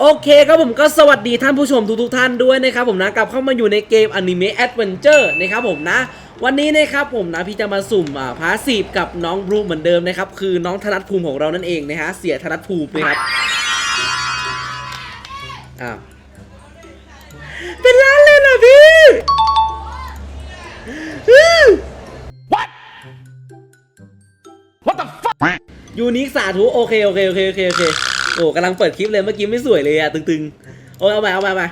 โอเคครับผมก็สวัสดีท่านผู้ชมทุกๆท่านด้วยนะครับผมนะกลับเข้ามาอยู่ในเกมอนิเมะแอดเวนเจอร์นะครับผมนะ วันนี้นะครับผมนะพี่จะมาสุ่มอ่าพาสีฟกับน้องบรูเหมือนเดิมนะครับคือน้องธนัทภูมิของเรานั่นเองนะฮะเสียธนัทภูมินะครับอ้าวเป็นล้านเลยเหรอพี่ What the fuck? ยูนิคสาธุโอเคโอเคโอเคโอเคโอเค โอ้กำลังเปิดคลิปเลยเมื่อกี้ไม่สวยเลยอะตึงๆ โอ้ยเอาไปเอาไปเอาไป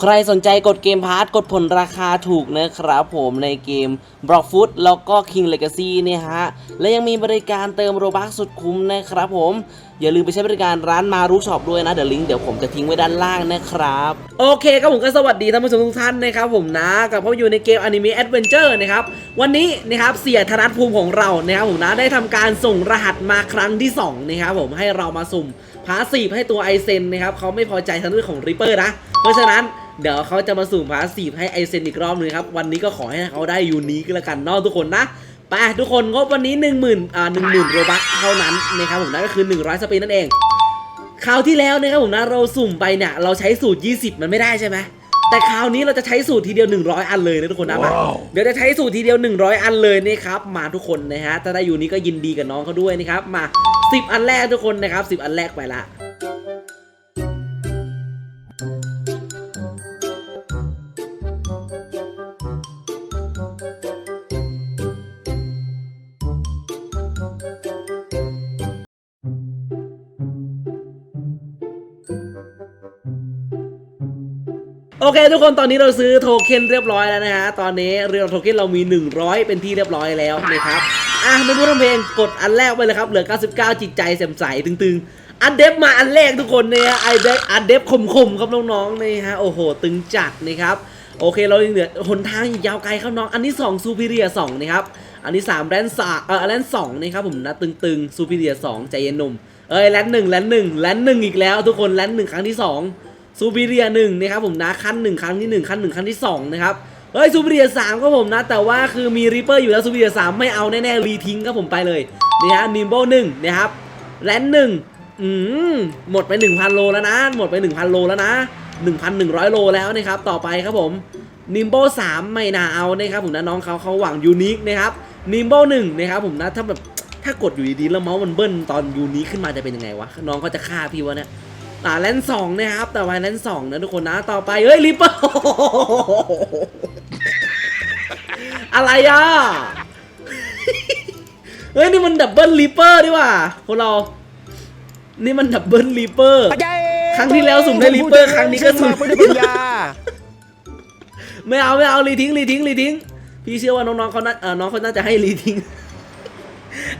ใครสนใจกดเกมพาร์ทกดผลราคาถูกนะครับผมในเกม b ล็อกฟุตแล้วก็ King Legacy เนี่ยฮะ และยังมีบริการเติมโรบัคสุดคุ้มนะครับผม อย่าลืมไปใช้บริการร้านมารูช็อปด้วยนะ เดี๋ยวลิงก์เดี๋ยวผมจะทิ้งไว้ด้านล่างนะครับ โอเคครับผมก็สวัสดีท่านผู้ชมทุกท่านนะครับผมนะกับเข้ามาอยู่ในเกมอนิเมะแอดเวนเจอร์นะครับ วันนี้นะครับเสียธนัทภูมิของเรานะครับผมนะได้ทำการส่งรหัสมาครั้งที่สองนะครับผมให้เรามาสุ่มพาสีให้ตัวไอเซนนะครับเขาไม่พอใจทางเรื่องของริปเปอร์นะเพราะฉะนั้น เดี๋ยวเขาจะมาสุ่มพาสีฟให้ไอเซนอีกรอบหนึงครับ วันนี้ก็ขอให้เขาได้ยูนิคแล้วกันเนอกทุกคนนะไปทุกคนงบวันนี้ 1 0,000อ่า10,000โรบัคเท่านั้นนะครับผมนั่นก็คือ 100สเปนนั่นเองคราวที่แล้วนะครับผมนะเราสุ่มไปเนี่ยเราใช้สูตร 20 มันไม่ได้ใช่ไหมแต่คราวนี้เราจะใช้สูตรทีเดียว 100 อันเลยนะทุกคนนะมาว้าวเดี๋ยวจะใช้สูตรทีเดียว 100 อันเลยนะครับมาทุกคนนะฮะถ้าได้อยู่นี้ก็ยินดีกับน้องเขาด้วยนะครับมา 10 อันแรกทุกคนนะครับ 10 อันแรกไปละ อเคทุกคนตอนนี้เราซื้อโทเค็นเรียบร้อยแล้วนะฮะ ตอนนี้เรื่องโทเค็นเรามี 100 เป็นที่เรียบร้อยแล้วนะครับ อะไม่พูดทำเพลงกดอันแรกไปเลยครับ เหลือ 99 จิตใจแจ่มใสตึงๆ อันเดฟมาอันแรกทุกคนเนี่ยไอเดฟอันเดฟคมๆครับน้องๆนี่ฮะ โอ้โห ตึงจัดนะครับโอเคเรายังเหลือหนทางอีกยาวไกลครับน้อง อันที่2ซูพิเรีย2นะครับ อันที่3แลนสาเออแลนสองนะครับผมนะตึงๆซูพิเรีย2ใจเย็นหนุ่ม เอ้ยแลนหนึ่งแลนหนึ่งแลนหนึ่งอีกแล้ว ทุกคนแลนหนึ่งครั้งที่สอง ซูบิเรียหนึ่งนะครับผมนะขั้นหนึ่งครั้งที่หนึ่งขั้นหนึ่งครั้งที่สองนะครับเฮ้ยซูบิเรียสามครับผมนะ แต่ว่าคือมีริปเปอร์อยู่แล้วซูบิเรียสามไม่เอาแน่ๆรีทิ้งครับผมไปเลยนี่ฮะนิมโบหนึ่งนะครับแลนหนึ่งอืมหมดไป 1,000 โลแล้วนะ หมดไป 1,000 โลแล้วนะ 1,100 โลแล้วนะครับ ต่อไปครับผมนิมโบสามไม่น่าเอานะครับผมนะน้องเขาเขาหวังยูนิคนะครับนิมโบหนึ่งนะครับผมนะถ้าแบบถ้ากดอยู่ดีๆแล้วเมาส์มันเบิ้ลตอนยูนิคขึ้นมาจะเป็นยังไงวะ น้องเขาจะฆ่าพี่วะเนี่ย อ่าแลนสองนะครับต่อไปแลนสองนะทุกคนนะต่อไปเฮ้ยลิปเปอร์อะไรอะเฮ้ยนี่มันดับเบิลลิปเปอร์ดีว่าพวกเรา นี่มันดับเบิลลิปเปอร์ครั้งที่แล้วสุ่มได้ Reaper ครั้งนี้ก็สุ่มไม่ได้ปัญญาไม่เอาไม่เอารีทิ้งรีทิ้งรีทิ้งพี่เชื่อว่าน้องๆเขาน่าเออน้องเขาน่าจะให้รีทิ้ง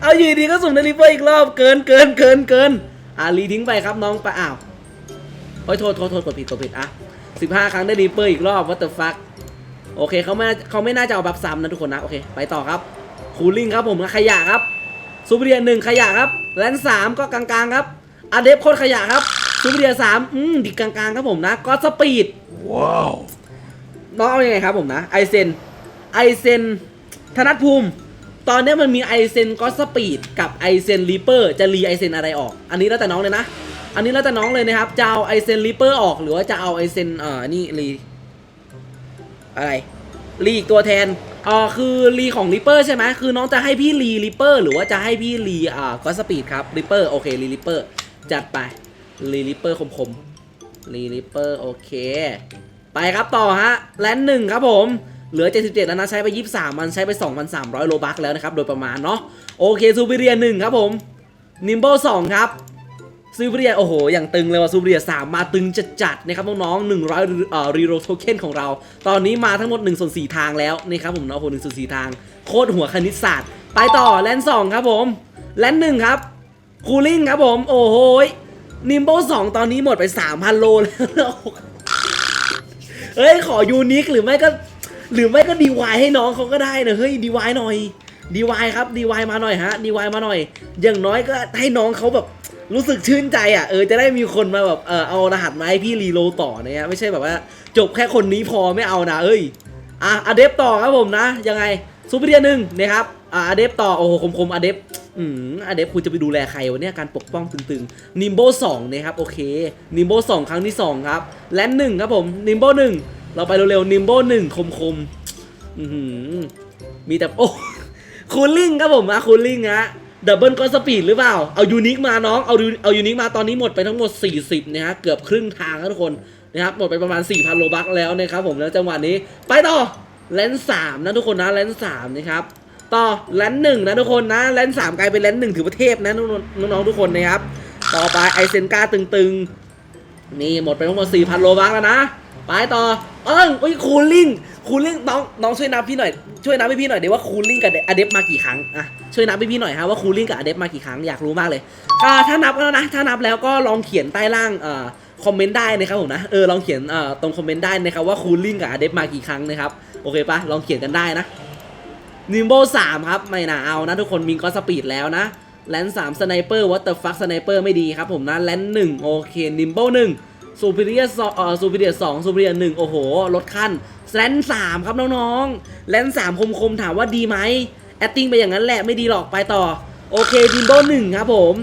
เอาอยู่ดีก็สุ่มได้ลิปเปอร์อีกรอบเกินเกินเกินเกินอ่ารีทิ้งไปครับน้องไปอ้าว โอ้ยโทษโทษโทษกดผิดกดผิดอะสิบห้าครั้งได้ลิปเปอร์อีกรอบ what the fuck โอเคเขาไม่เขาไม่น่าจะเอาบัฟซ้ำนะทุกคนนะ โอเค ไปต่อครับคูลิ่งครับผมขยะครับซูเปอร์เรียนหนึ่งขยะครับแลนสามก็กลางๆครับอาเดฟโคตรขยะครับซูเปอร์เรียสามอืมดิกลางๆครับผมนะก็สปีดว้าวน้องเอาอยัางไงครับผมนะไอเซนไอเซนธนัทภูมิ ตอนนี้มันมีไอเซนก็สปีดกับไอเซนรีเปอร์จะรีไอเซนอะไรออก อันนี้แล้วแต่น้องเลยนะ อันนี้แล้วแต่น้องเลยนะครับ จะเอาไอเซนรีเปอร์ออกหรือว่าจะเอาไอเซนเอ่อนี่รีอะไรรีอีกตัวแทนอ๋อคือรีของรีเปอร์ใช่ไหมคือน้องจะให้พี่รีรีเปอร์หรือว่าจะให้พี่รีอ่าก็สปีดครับรีเปอร์โอเครีรีเปอร์จัดไปรีรีเปอร์คมๆรีรีเปอร์โอเค ไปครับต่อฮะแลนหนึ่งครับผมเหลือ 77 แล้วนะ ใช้ไป 23 มันใช้ไป 2,300 โลบัคแล้วนะครับ โดยประมาณเนาะโอเคซูเปเรียหนึ่งครับผมนิมเบิลสองครับ ซูเปอร์เรียโอ้โห อย่างตึงเลยว่ะซูเปอร์เรียสามมาตึงจัดๆนะครับน้องๆ100เอ่อรีโรโทเค็นของเรา ตอนนี้มาทั้งหมด1ส่วน4ทางแล้วนี่ครับผมเนาะโอ้โห1ส่วน4ทาง โคตรหัวคณิตศาสตร์ ไปต่อแลนสองครับผมแลนหนึ่งครับคูลิ่งครับผม โอ้โหนิมเบิลสองตอนนี้หมดไป3,000โลแล้วเฮ้ยขอยูนิคหรือไม่ก็ หรือไม่ก็ดีวายให้น้องเขาก็ได้นะเฮ้ยดีวายหน่อย ดีวายครับดีวายมาหน่อยฮะดีวายมาหน่อย อย่างน้อยก็ให้น้องเขาแบบรู้สึกชื่นใจอะเออจะได้มีคนมาแบบเออเอารหัสมาให้พี่รีโลต่อเนี่ยไม่ใช่แบบว่า จบแค่คนนี้พอไม่เอานะเอ้ยอะอเดฟต่อครับผมนะ ยังไงซูเปอร์เดียหนึ่งนะครับอะอเดฟต่อโอ้โหคมๆอเดฟอืมอเดฟคุณจะไปดูแลใครวะเนี่ยการปกป้องตึงๆนิมโบสองนะครับโอเคนิมโบสองครั้งที่สองครับแลนหนึ่งครับผมนิมโบหนึ่งเราไปเร็วๆนิมโบหนึ่งคมๆอือหือมีแต่โอ้ คูลลิ่งครับผมอะคูลลิ่งฮะดับเบิลก็สปีดหรือเปล่า เอายูนิคมาน้อง เอายูเอายูนิคมาตอนนี้หมดไปทั้งหมด 40นะฮะเกือบครึ่งทางครับทุกคนนะครับหมดไปประมาณ 4,000 โลบัคแล้วนะครับผมแล้วจังหวะนี้ไปต่อแลนสามนะทุกคนนะแลนสามนะครับต่อแลนหนึ่งนะทุกคนนะแลนสามกลายเป็นแลนหนึ่งถือว่าเทพนะน้องๆทุกคนนะครับต่อไปไอเซนกาตึงๆนี่หมดไปทั้งหมด4,000 โลบัคแล้วนะ ไปต่อเอ้งอุ้ยคูลิ่งคูลิ่งน้องน้องช่วยนับพี่หน่อยช่วยนับให้พี่หน่อยเดี๋ยวว่าคูลิ่งกับอเดฟมากี่ครั้งอะช่วยนับให้พี่หน่อยฮะว่าคูลิ่งกับอเดฟมากี่ครั้งอยากรู้มากเลยอ่าถ้านับแล้วนะถ้านับแล้วก็ลองเขียนใต้ล่างเอ่อคอมเมนต์ได้นะครับผมนะเออลองเขียนเอ่อตรงคอมเมนต์ได้นะครับว่าคูลิ่งกับอเดฟมากี่ครั้งนะครับโอเคปะลองเขียนกันได้นะนิมโบสามครับไม่น่าเอานะทุกคนมิงก็สปีดแล้วนะแลนสามสไนเปอร์วัตเตอร์ฟักสไนเปอร์ไม่ดีครับผมนะแลนหนึ่งโอเคนิมโบหนึ่ง ซูเปอร์เรียสเอ่อซูเปอร์เรียสองซูเปอร์เรียหนึ่งโอ้โหลดขั้นแลนสามครับน้องๆแลนสามคมคมๆถามว่าดีไหมแอตติ้งไปอย่างนั้นแหละไม่ดีหรอกไปต่อ โอเคนิมโบหนึ่งครับผม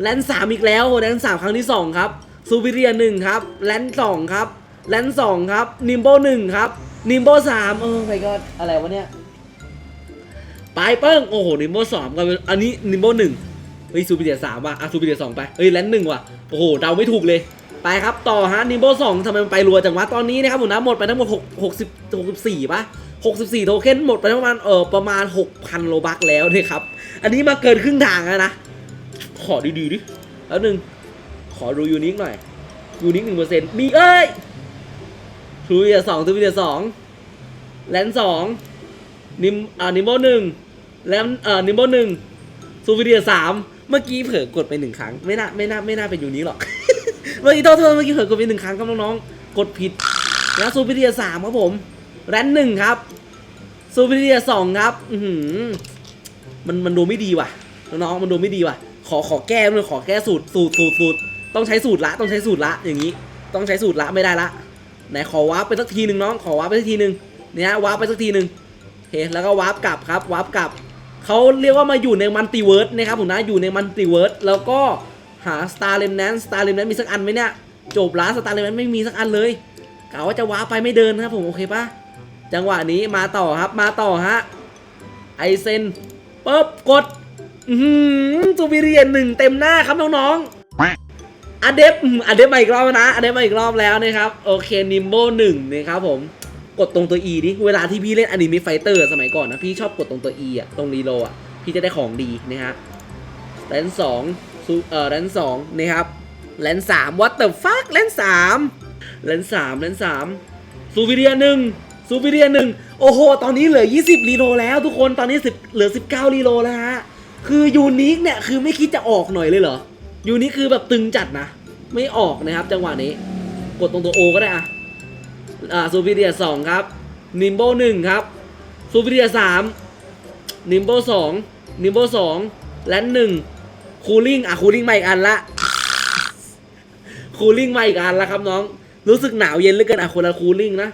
แลนสามอีกแล้วแลนสามครั้งที่สองครับซูเปอร์เรียหนึ่งครับแลนสองครับแลนสองครับนิมโบหนึ่งครับนิมโบสามเออไปก็อะไรวะเนี่ยปลายเปิ้งโอ้โหนิมโบสองกันอันนี้นิมโบหนึ่งเฮ้ยซูเปอร์เดียสามว่ะอะซูเปอร์เดียสองไปเฮ้ยแลนหนึ่งว่ะโอ้โหเดาไม่ถูกเลย ไปครับต่อฮะนิมโบสองทำไมมันไปรัวจังวะตอนนี้นะครับผมนะหมดไปทั้งหมดหกหกสิบหกสิบสี่ป่ะหกสิบสี่โทเค็นหมดไปประมาณเออประมาณหกพันโลบักแล้วเนี่ยครับ อันนี้มาเกินครึ่งทางแล้วนะ ขอดีๆดิแล้วหนึ่งขอดูยูนิคหน่อย ยูนิคหนึ่งเปอร์เซ็นต์มีเอ้ยซูเปอร์เดียสองซูเปอร์เดียสองแลนสองนิมอ่านิมโบหนึ่งแล้วเอ่อนิมโบหนึ่งซูฟิเดียสามเมื่อกี้เผลอกดไปหนึ่งครั้ง ไม่น่าไม่น่าไม่น่าเป็นยูนี้หรอก เมื่อกี้โทษโทษเมื่อกี้เผลอกดไปหนึ่งครั้งครับน้องๆ กดผิดแล้วซูฟิเดียสามครับผม แรนหนึ่งครับซูฟิเดียสองครับอืมันมันดูไม่ดีว่ะ น้องๆมันดูไม่ดีว่ะ ขอขอแก้เลยขอแก้สูตรสูตรสูตรสูตรต้องใช้สูตรละ ต้องใช้สูตรละ อย่างนี้ ต้องใช้สูตรละไม่ได้ละไหนขอวาร์ปไปสักทีหนึ่งน้อง ขอวาร์ปไปสักทีหนึ่งเนี่ยวาร์ปไปสักทีหนึ่งโอเคแล้วก็วาร์ปกลับครับวาร์ปกลับเขาเรียกว่ามาอยู่ในมัลติเวิร์สนะครับผมนะอยู่ในมัลติเวิร์สแล้วก็ หาสตาร์เลมแนนสตาร์เลมแนนมีสักอันไหมเนี่ย จบละสตาร์เลมแนนไม่มีสักอันเลยกะว่าจะว้าไปไม่เดินนะครับผมโอเคปะจังหวะนี้มาต่อครับมาต่อฮะไอเซนปุ๊บกดอือหือซูบิเรียนหนึ่งเต็มหน้าครับน้องๆอเดฟอเดฟมาอีกรอบนะอเดฟมาอีกรอบแล้วนะครับโอเคนิมโบหนึ่งนะครับผมกดตรงตัว E ดิเวลาที่พี่เล่นอนิเมะไฟเตอร์สมัยก่อนนะ พี่ชอบกดตรงตัว E อะ ตรงรีโลอะ พี่จะได้ของดีนะฮะแลนสอง ซูเออแลนสองนะครับแลนสามวัตเตอร์ฟักแลนสามแลนสามแลนสามซูวิเดียหนึ่งซูวิเดียหนึ่งโอ้โห ตอนนี้เหลือ 20รีโลแล้วทุกคนตอนนี้10เหลือ 19รีโลแล้วฮะคือยูนิคเนี่ยคือไม่คิดจะออกหน่อยเลยเหรอยูนิคคือแบบตึงจัดนะ ไม่ออกนะครับจังหวะนี้ กดตรงตัว O ก็ได้อะอ่าซูเปอร์เดียสองครับนิมโบหนึ่งครับซูเปอร์เดียสามนิมโบสองนิมโบสองแลนหนึ่ง คูลิ่งอะคูลิ่งมาอีกอันละคูลิ่งมาอีกอันละครับน้อง รู้สึกหนาวเย็นเหลือเกินอะคนละคูลิ่งนะ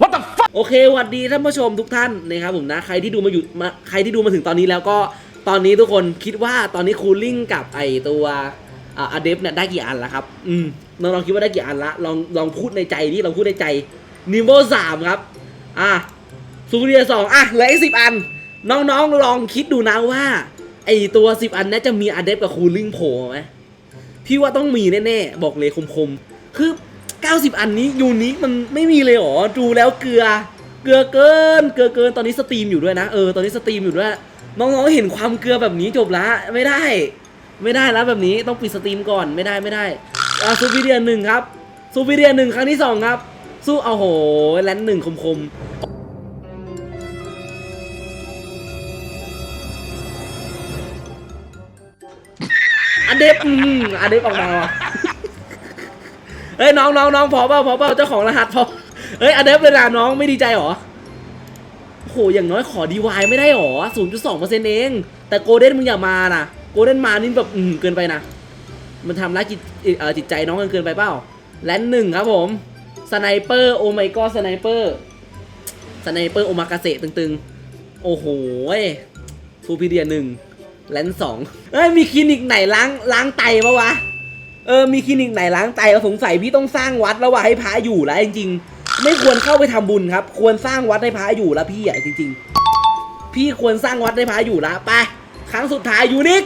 What the fuck โอเคหวัดดีท่านผู้ชมทุกท่านนะครับผมนะ ใครที่ดูมาอยู่มาใครที่ดูมาถึงตอนนี้แล้วก็ตอนนี้ทุกคนคิดว่าตอนนี้คูลิ่งกับไอตัวอ่าอเดฟเนี่ยได้กี่อันแล้วครับ อืมน้องๆคิดว่าได้กี่อันละ ลองลองพูดในใจดิลองพูดในใจนิโมสามครับ อะซูเปอร์เรียสองอะเหลืออีกสิบอัน น้องๆลองคิดดูนะว่า ไอตัวสิบอันนี้จะมีอเดฟกับคูลิ่งโผล่ไหมพี่ว่าต้องมีแน่ๆ บอกเลยคมๆ คือ 90 อันนี้ยูนิคมันไม่มีเลยหรอ ดูแล้วเกลือ เกลือเกิน เกลือเกิน ตอนนี้สตรีมอยู่ด้วยนะ เออ ตอนนี้สตรีมอยู่ด้วย น้องๆ เห็นความเกลือแบบนี้จบละ ไม่ได้ ไม่ได้แล้วแบบนี้ต้องปิดสตรีมก่อน ไม่ได้ไม่ได้อ่าซูวิเดียนหนึ่งครับซูวิเดียนหนึ่งครั้งที่สองครับ สู้เอาโหแลนหนึ่งคมๆ อันเดฟอืมอันเดฟออกมาว่ะเฮ้ยน้องน้องน้องพอเปล่าพอเปล่าเจ้าของรหัสพอเฮ้ยอเดฟเวลาน้องไม่ดีใจหรอโอ้โหอย่างน้อยขอดีวายไม่ได้หรอศูนย์จุดสองเปอร์เซ็นต์เอง แต่โกลเด้นมึงอย่ามานะโกลเด้นมานี่แบบอืมเกินไปนะ มันทำร้ายจิตเอ่อจิตใจน้องกันเกินไปเปล่าแลนหนึ่งครับผมสไนเปอร์โอไมก็สไนเปอร์สไนเปอร์โอมากาเสะตึงๆ โอ้โหยซูพิเดียหนึ่ง แลนสองเอ้ยมีคลินิกไหนล้างล้างไตปะวะ เออมีคลินิกไหนล้างไตเราสงสัยพี่ต้องสร้างวัดแล้วว่ะให้พระอยู่แล้วจริง ๆ ไม่ควรเข้าไปทำบุญครับ ควรสร้างวัดให้พระอยู่แล้วพี่อะจริง ๆ พี่ควรสร้างวัดให้พระอยู่แล้วไปครั้งสุดท้ายยูนิค